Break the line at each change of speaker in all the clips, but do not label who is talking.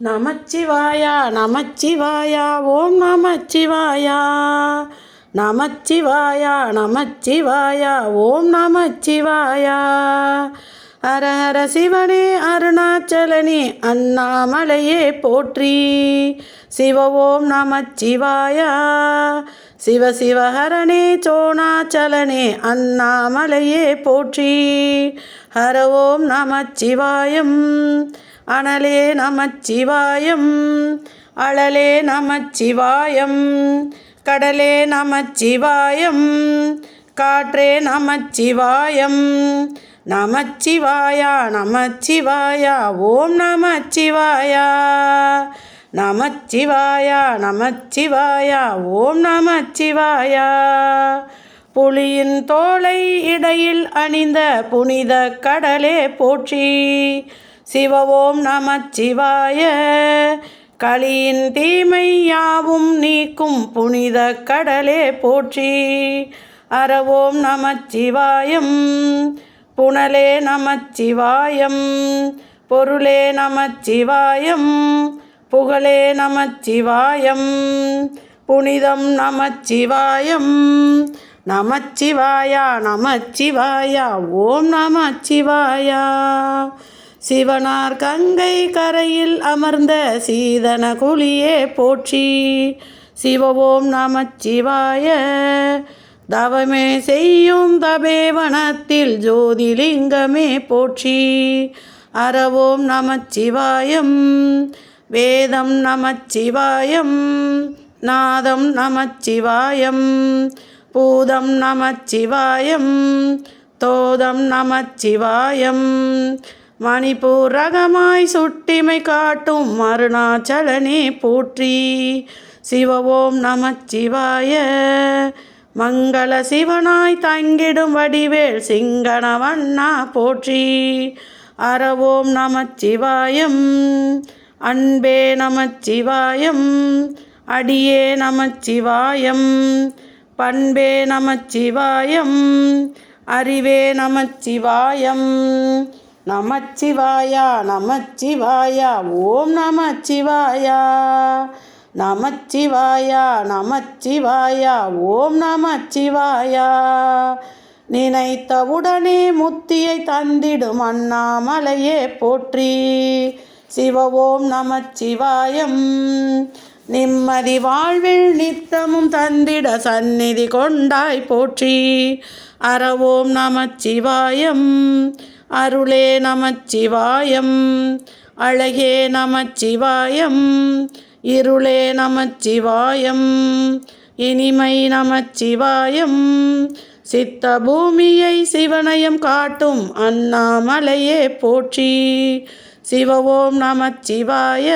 நமச்சிவாயா நமச்சிவாயா ஓம் நமச்சிவாயா. நமச்சிவாயா நமச்சிவாயா ஓம் நமச்சிவாயா. ஹர ஹர சிவனே அருணாச்சலனே அண்ணாமலையே போற்றி. சிவ ஓம் நமச்சிவாயா. சிவ சிவஹரணே சோணாச்சலனே அண்ணாமலையே போற்றி. ஹர ஓம் நமச்சிவாயம். அனலே நமச்சிவாயம் அழலே நமச்சிவாயம் கடலே நமச்சிவாயம் காற்றே நமச்சிவாயம். நமச்சிவாயா நமச்சிவாயா ஓம் நமச்சிவாயா. நமச்சிவாயா நமச்சிவாயா ஓம் நமச்சிவாயா. புலியின் தோலை இடையில் அணிந்த புனித கடலே போற்றி சிவ ஓம் நமச்சிவாய. களியின் தீமை யாவும் நீக்கும் புனித கடலே போற்றி. அறவோம் நமச்சிவாயம். புனலே நமச்சிவாயம். பொருளே நமச்சிவாயம். புகழே நமச்சிவாயம். புனிதம் நமச்சிவாயம். நமச்சிவாயா நமச்சிவாயா ஓம் நமச்சிவாயா. சிவனார் கங்கை கரையில் அமர்ந்த சீதன குழியே போற்றி. சிவவோம் நமச்சிவாய. தவமே செய்யும் தபேவனத்தில் ஜோதிலிங்கமே போற்றி. அறவோம் நமச்சிவாயம். வேதம் நமச்சிவாயம். நாதம் நமச்சிவாயம். பூதம் நமச்சிவாயம். தோதம் நமச்சிவாயம். மணிப்பூரகமாய் சுட்டிமை காட்டும் அருணாச்சலனே போற்றி. சிவ சிவவோம் நமச்சிவாய. மங்கள சிவனாய் தங்கிடும் வடிவேல் சிங்கனவண்ணா போற்றி. அறவோம் நமச்சிவாயம். அன்பே நமச்சிவாயம். அடியே நமச்சிவாயம். பண்பே நமச்சிவாயம். அறிவே நமச்சிவாயம். நமச்சிவாயா நமச்சிவாயா ஓம் நமச்சிவாயா. நமச்சிவாயா நமச்சிவாயா ஓம் நமச்சிவாயா. நினைத்தவுடனே முத்தியை தந்திடும் அண்ணாமலையே போற்றி. சிவ ஓம் நமச்சிவாயம். நிம்மதி வாழ்வில் நித்தமும் தந்திட சந்நிதி கொண்டாய் போற்றி. அறவோம் நமச்சிவாயம். அருளே நமச்சிவாயம். அழகே நமச்சிவாயம். இருளே நமச்சிவாயம். இனிமை நமச்சிவாயம். சித்த பூமியை சிவனயம் காட்டும் அண்ணாமலையே போற்றி. சிவவோம் நமச்சிவாய.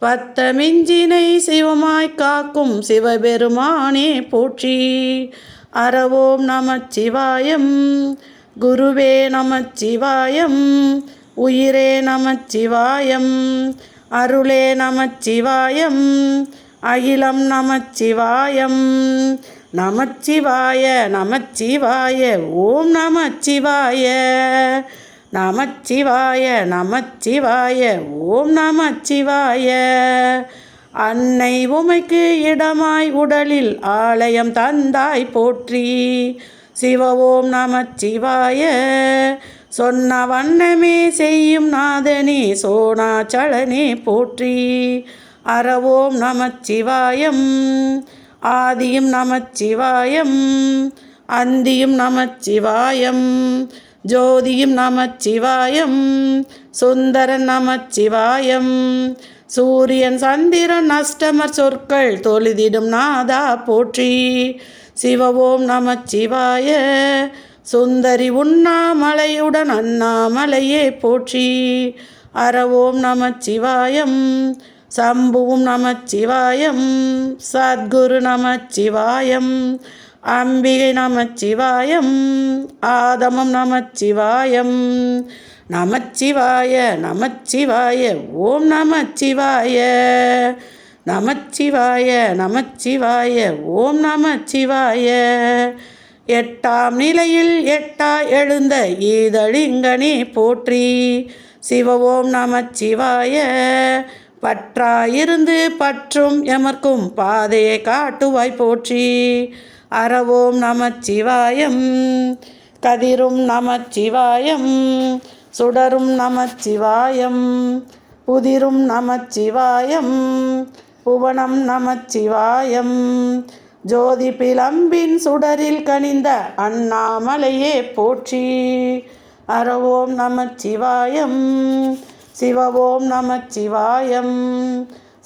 பத்த மிஞ்சினை சிவமாய் காக்கும் சிவபெருமானே போற்றி. அறவோம் நமச்சிவாயம். குருவே நமச்சிவாயம் உயிரே நமச்சிவாயம் அருளே நமச்சிவாயம் அகிலம் நமச்சிவாயம். நமச்சிவாய நமச்சிவாய ஓம் நமச்சிவாய. நமச்சிவாய நமச்சிவாய ஓம் நமச்சிவாய. அன்னை உமைக்கு இடமாய் உடலில் ஆலயம் தந்தாய் போற்றி. சிவ ஓம் நமச்சிவாய. சொன்ன வண்ணமே செய்யும் நாதனே சோனாச்சலனே போற்றி. அறவோம் நமச்சிவாயம் ஆதியும் நமச்சிவாயம் அந்தியும் நமச்சிவாயம் ஜோதியும் நமச்சிவாயம் சுந்தரன் நமச்சிவாயம் சூரியன் சந்திரன் அஷ்டமர் சொற்கள் தொழுதிடும் நாதா போற்றி. சிவ சிவவோம் நமச்சிவாய. சுந்தரி உண்ணாமலையுடன் அண்ணாமலையே போற்றி. அறவோம் நமச்சிவாயம் சம்புவும் நமச்சிவாயம் சத்குரு நமச்சிவாயம் அம்பிகை நமச்சிவாயம் ஆதமம் நமச்சிவாயம். நமச்சிவாய நமச்சிவாய ஓம் நமச்சிவாய. நமச்சிவாய நமச்சிவாய ஓம் நமச்சிவாய. எட்டாம் நிலையில் எட்டா எழுந்த ஈதழிங்கனே போற்றி. சிவவோம் நமச்சிவாய பற்றாயிருந்து பற்றும் எமர்க்கும் பாதையை காட்டுவாய் போற்றி. அறவோம் நமச்சிவாயம் கதிரும் நமச்சிவாயம் சுடரும் நமச்சிவாயம் புதிரும் நமச்சிவாயம் புவனம் நமச்சிவாயம். ஜோதி பிளம்பின் சுடரில் கனிந்த அண்ணாமலையே போற்றி. அறவோம் நமச்சிவாயம். சிவவோம் நமச்சிவாயம்.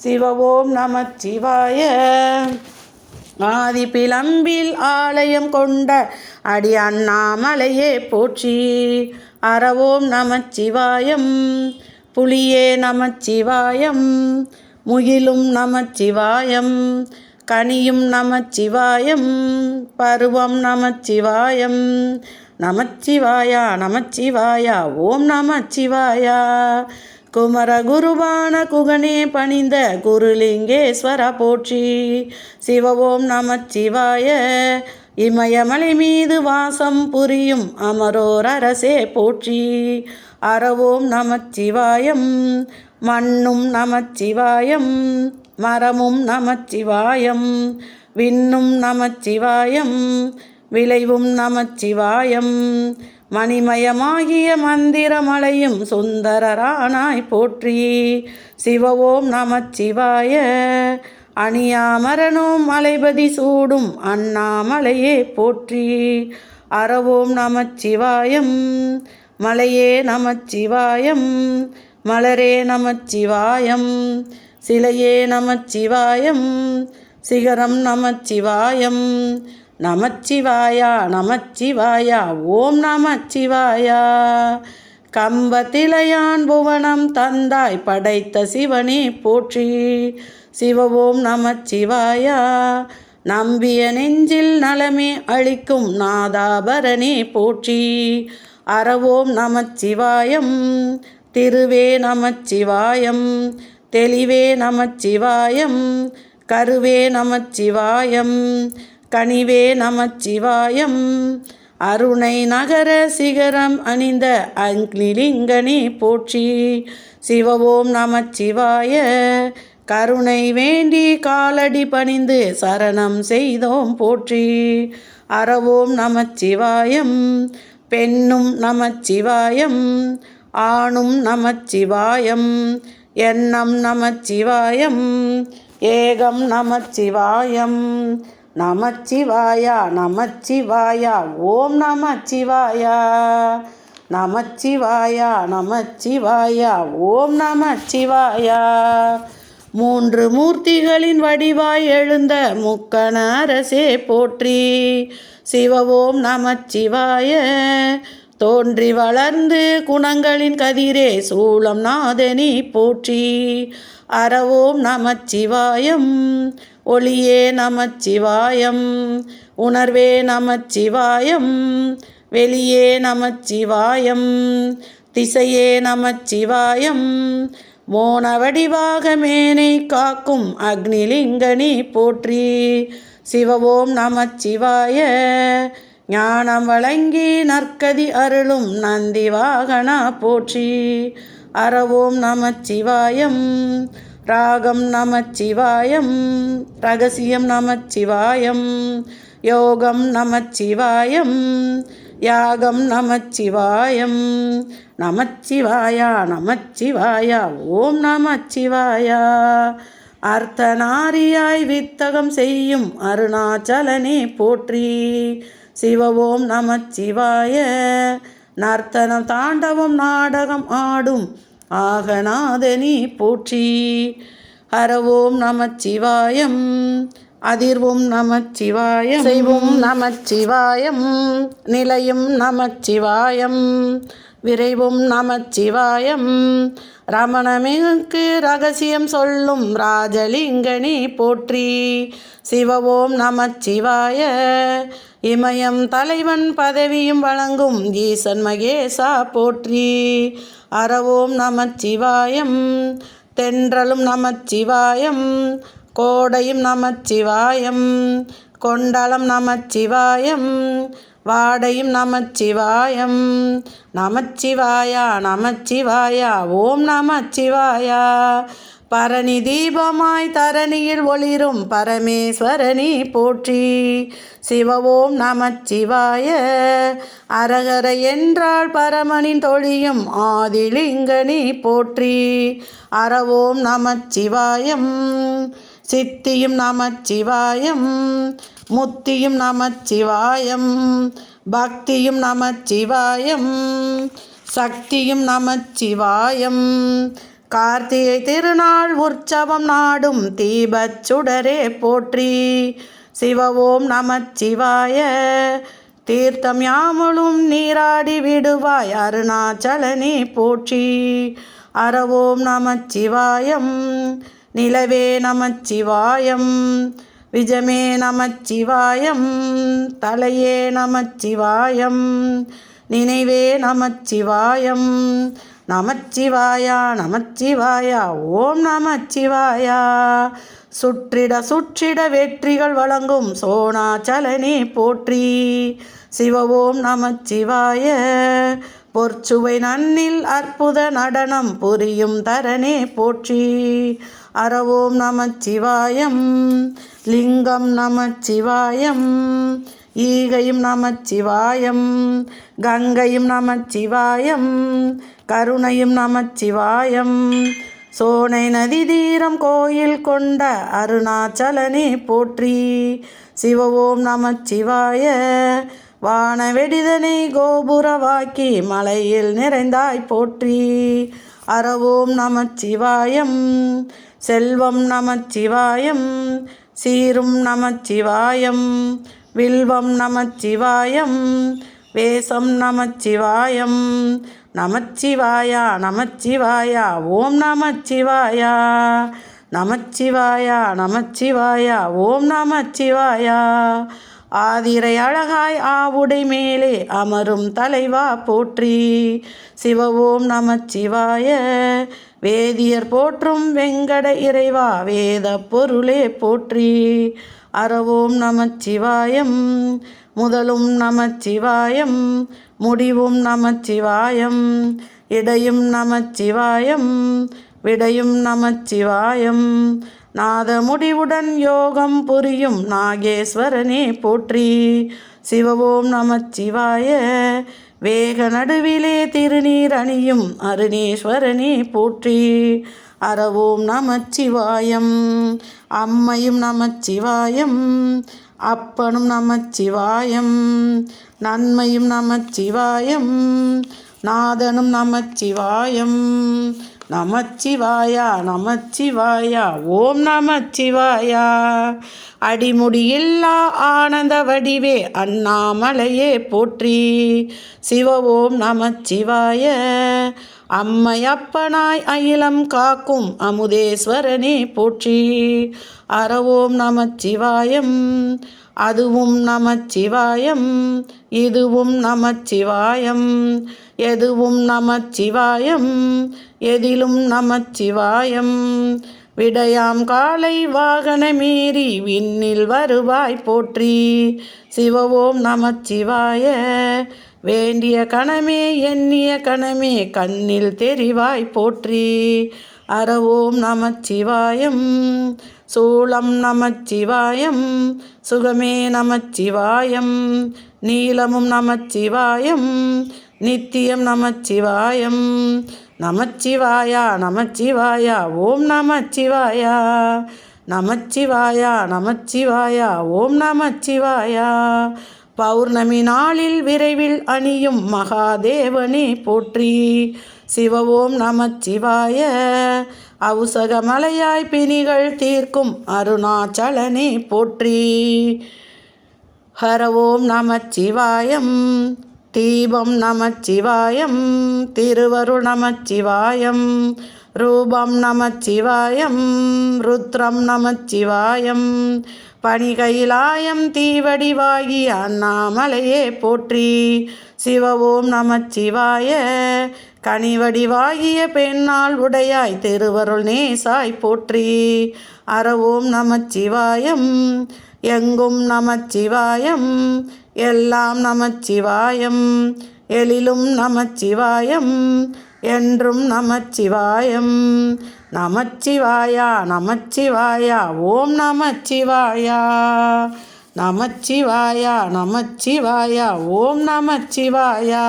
சிவவோம் நமச்சிவாய. ஆதி பிளம்பில் ஆலயம் கொண்ட அடி அண்ணாமலையே போற்றி. அறவோம் நமச்சிவாயம். புலியே நமச்சிவாயம். முகிலும் நமச்சிவாயம் கனியும் நமச்சிவாயம் பருவம் நமச்சிவாயம். நமச்சிவாயா நமச்சிவாயா ஓம் நமச்சிவாயா. குமர குருவான குகனே பணிந்த குருலிங்கேஸ்வர போற்றி. சிவ ஓம் நமச்சிவாய இமயமலை மீது வாசம் புரியும் அமரோர் அரசே போற்றி. அறவோம் நமச்சிவாயம் மண்ணும் நமச்சிவாயம் மரமும் நமச்சிவாயம் விண்ணும் நமச்சிவாயம் விளைவும் நமச்சிவாயம். மணிமயமாகிய மந்திரமலையும் சுந்தரரானாய் போற்றி. சிவவோம் நமச்சிவாய அணியாமரனோம் மலைபதி சூடும் அண்ணாமலையே போற்றி. அறவோம் நமச்சிவாயம் மலையே நமச்சிவாயம் மலரே நமச்சிவாயம் சிலையே நமச்சிவாயம் சிகரம் நமச்சிவாயம் நமச்சிவாயா நமச்சிவாயா ஓம் நமச்சிவாயா. கம்பத்திலையான் புவனம் தந்தாய் படைத்த சிவனே போற்றி சிவவோம் நமச்சிவாயா. நம்பிய நெஞ்சில் நலமே அளிக்கும் நாதாபரணே போற்றி அறவோம் நமச்சிவாயம் திருவே நமச்சிவாயம் தெளிவே நமச்சிவாயம் கருவே நமச்சிவாயம் கனிவே நமச்சிவாயம். அருணை நகர சிகரம் அணிந்த அக்னிலிங்கனி போற்றி சிவவோம் நமச்சிவாய கருணை வேண்டி காலடி பணிந்து சரணம் செய்தோம் போற்றி. அறவோம் நமச்சிவாயம் பெண்ணும் நமச்சிவாயம் ஆணும் நமச்சிவாயம் எண்ணம் நமச்சிவாயம் ஏகம் நமச்சிவாயம். நமச்சிவாயா நமச்சிவாயா ஓம் நமச்சிவாயா. நமச்சிவாயா நமச்சிவாயா ஓம் நமச்சிவாயா. மூன்று மூர்த்திகளின் வடிவாய் எழுந்த முக்கண அரசே போற்றி. சிவ ஓம் நமச்சிவாய தோன்றி வளர்ந்து குணங்களின் கதிரே சூளம் நாதனி போற்றி. அறவோம் நமச்சிவாயம் ஒளியே நமச்சிவாயம் உணர்வே நமச்சிவாயம் வெளியே நமச்சிவாயம் திசையே நமச்சிவாயம் மோன வடிவாக மேனை காக்கும் அக்னிலிங்கனி போற்றி. சிவவோம் நமச்சிவாய ஞானம் வழங்கி நற்கதி அருளும் நந்தி வாகனா போற்றி. அறவோம் நமச்சிவாயம் ராகம் நமச்சிவாயம் ரகசியம் நமச்சிவாயம் யோகம் நமச்சிவாயம் யாகம் நமச்சிவாயம். நமச்சிவாயா நமச்சிவாயா ஓம் நமச்சிவாயா. அர்த்தநாரியாய் வித்தகம் செய்யும் அருணாச்சலனே போற்றி. சிவ சிவவோம் நமச்சிவாய. நர்த்தனம் தாண்டவம் நாடகம் ஆடும் ஆகநாதனி போற்றி. ஹரவோம் நமச்சிவாயம் அதிர்வும் நமச்சிவாயம். செய்வும் நமச்சிவாயம் நிலையும் நமச்சிவாயம். விரைவும் நமச்சிவாயம். ரமணமிக்கு ரகசியம் சொல்லும் ராஜலிங்கனி போற்றி. சிவவோம் நமச்சிவாய. இமயம் தலைவன் பதவியும் வழங்கும் ஈசன் மகேசா போற்றி. அறவோம் நமச்சிவாயம். தென்றலும் நமச்சிவாயம். கோடையும் நமச்சிவாயம். கொண்டலம் நமச்சிவாயம். வாடையும் நமச்சிவாயம். நமச்சிவாயா நமச்சிவாயா ஓம் நமச்சிவாயா. பரணி தீபமாய் தரணியில் ஒளிரும் பரமேஸ்வரனி போற்றி. சிவவோம் நமச்சிவாய. அரகர என்றால் பரமனின் தொழியும் ஆதிலிங்கனி போற்றி. அறவோம் நமச்சிவாயம். சித்தியும் நமச்சிவாயம். முத்தியும் நமச்சிவாயம் பக்தியும் நமச்சிவாயம் சக்தியும் நமச்சிவாயம். கார்த்திகை திருநாள் உற்சவம் நாடும் தீபச் சுடரே போற்றி. சிவவோம் நமச்சிவாய தீர்த்தம் யாமலும் நீராடி விடுவாய் அருணாச்சலனே போற்றி. அறவோம் நமச்சிவாயம் நிலவே நமச்சிவாயம். விஜமே நமச்சிவாயம் தலையே நமச்சிவாயம் நினைவே நமச்சிவாயம். நமச்சிவாயா நமச்சிவாயா ஓம் நமச்சிவாயா. சுற்றிட சுற்றிட வெற்றிகள் வழங்கும் சோனாச்சலனே போற்றி. சிவ ஓம் நமச்சிவாய பொற்சுவை நன்னில் அற்புத நடனம் புரியும் தரனே போற்றி. அறவோம் நமச்சிவாயம் லிங்கம் நமச்சிவாயம் ஈகையும் நமச்சிவாயம் கங்கையும் நமச்சிவாயம் கருணையும் நமச்சிவாயம். சோனை நதி தீரம் கோயில் கொண்ட அருணாச்சலனே போற்றி. சிவவோம் நமச்சிவாய வானவெடிதனை கோபுரவாக்கி மலையில் நிறைந்தாய் போற்றி. அறவோம் நமச்சிவாயம் செல்வம் நமச்சிவாயம் சீரும் நமச்சிவாயம் வில்வம் நமச்சிவாயம் வேஷம் நமச்சிவாயம். நமச்சிவாயா நமச்சிவாயா ஓம் நமச்சிவாயா. நமச்சிவாயா நமச்சிவாயா ஓம் நமச்சிவாயா. ஆதிரை அழகாய் ஆவுடை மேலே அமரும் தலைவா போற்றி. சிவவோம் நமச்சிவாய. வேதியர் போற்றும் வெங்கட இறைவா வேத பொருளே போற்றி. அறவோம் நமச்சிவாயம் முதலும் நமச்சிவாயம் முடிவும் நமச்சிவாயம் இடையும் நமச்சிவாயம் விடையும் நமச்சிவாயம். நாத முடிவுடன் யோகம் புரியும் நாகேஸ்வரனே போற்றி. சிவவோம் நமச்சிவாய. வேக நடுவிலே திருநீர் அணியும் அருணேஸ்வரனே போற்றி. அறவோம் நமச்சிவாயம். அம்மையும் நமச்சிவாயம். அப்பனும் நமச்சிவாயம். நன்மையும் நமச்சிவாயம். நாதனும் நமச்சிவாயம். நமச்சிவாயா நமச்சிவாயா ஓம் நமச்சிவாயா. அடிமுடியில்லா ஆனந்த வடிவே அண்ணாமலையே போற்றி. சிவ ஓம் நமச்சிவாய அம்மையப்பனாய் அகிலம் காக்கும் அமுதேஸ்வரனே போற்றி. அறவோம் நமச்சிவாயம் அதுவும் நமச்சிவாயம் இதுவும் நமச்சிவாயம். எதுவும் நமச்சிவாயம் எதிலும் நமச்சிவாயம். விடையாம் காலை வாகன மீறி விண்ணில் வருவாய் போற்றி. சிவவோம் நமச்சிவாய வேண்டிய கணமே எண்ணிய கணமே கண்ணில் தெரிவாய் போற்றி. அறவோம் நமச்சிவாயம் சூளம் நமச்சிவாயம் சுகமே நமச்சிவாயம் நீலமும் நமச்சிவாயம் நித்தியம் நமச்சிவாயம். நமச்சிவாயா நமச்சிவாயா ஓம் நமச்சிவாயா. நமச்சிவாயா நமச்சிவாயா ஓம் நமச்சிவாயா. பௌர்ணமி நாளில் விரைவில் அணியும் மகாதேவனே போற்றி. சிவவோம் நமச்சிவாய. அவுசகமலையாய் பிணிகள் தீர்க்கும் அருணாச்சலனே போற்றி. ஹரவோம் நமச்சிவாயம். தீபம் நமச்சிவாயம். திருவருள் நமச்சிவாயம். ரூபம் நமச்சிவாயம். ருத்ரம் நமச்சிவாயம். பணிகையிலாயம் தீவடிவாகி அண்ணாமலையே போற்றி. சிவவோம் நமச்சிவாய. கனிவடிவாகிய பெண்ணால் உடையாய் திருவருள் நேசாய் போற்றி. அறவோம் நமச்சிவாயம் எங்கும் நமச்சிவாயம் எல்லாம் நமச்சிவாயம் எழிலும் நமச்சிவாயம் என்றும் நமச்சிவாயம். நமச்சிவாயா நமச்சிவாயா ஓம் நமச்சிவாயா. நமச்சிவாயா நமச்சிவாயா ஓம் நமச்சிவாயா.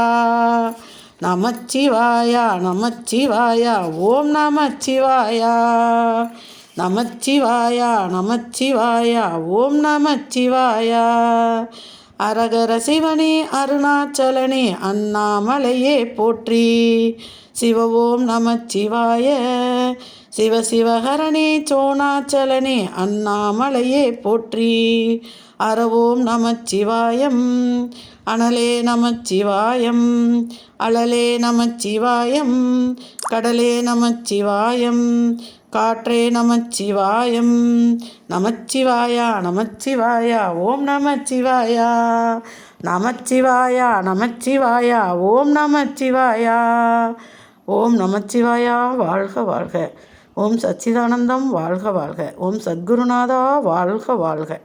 நமச்சிவாயா நமச்சிவாயா ஓம் நமச்சிவாயா. நமச்சிவாயா நமச்சிவாயா ஓம் நமச்சிவாயா. அரகர சிவனே அருணாச்சலனே அண்ணாமலையே போற்றி. சிவ ஓம் நமச்சிவாய. சிவ சிவஹரணே சோணாச்சலனே அண்ணாமலையே போற்றி. அரவோம் நமச்சிவாயம். அனலே நமச்சிவாயம் அழலே நமச்சிவாயம் கடலே நமச்சிவாயம் காற்றே நமச்சிவாயம் நமச்சிவாயா நமச்சிவாயா ஓம் நமச்சிவாயா நமச்சிவாயா நமச்சிவாயா ஓம் நமச்சிவாயா ஓம் நமச்சிவாயா வாழ்க வாழ்க. ஓம் சச்சிதானந்தம் வாழ்க வாழ்க. ஓம் சத்குருநாதா வாழ்க வாழ்க.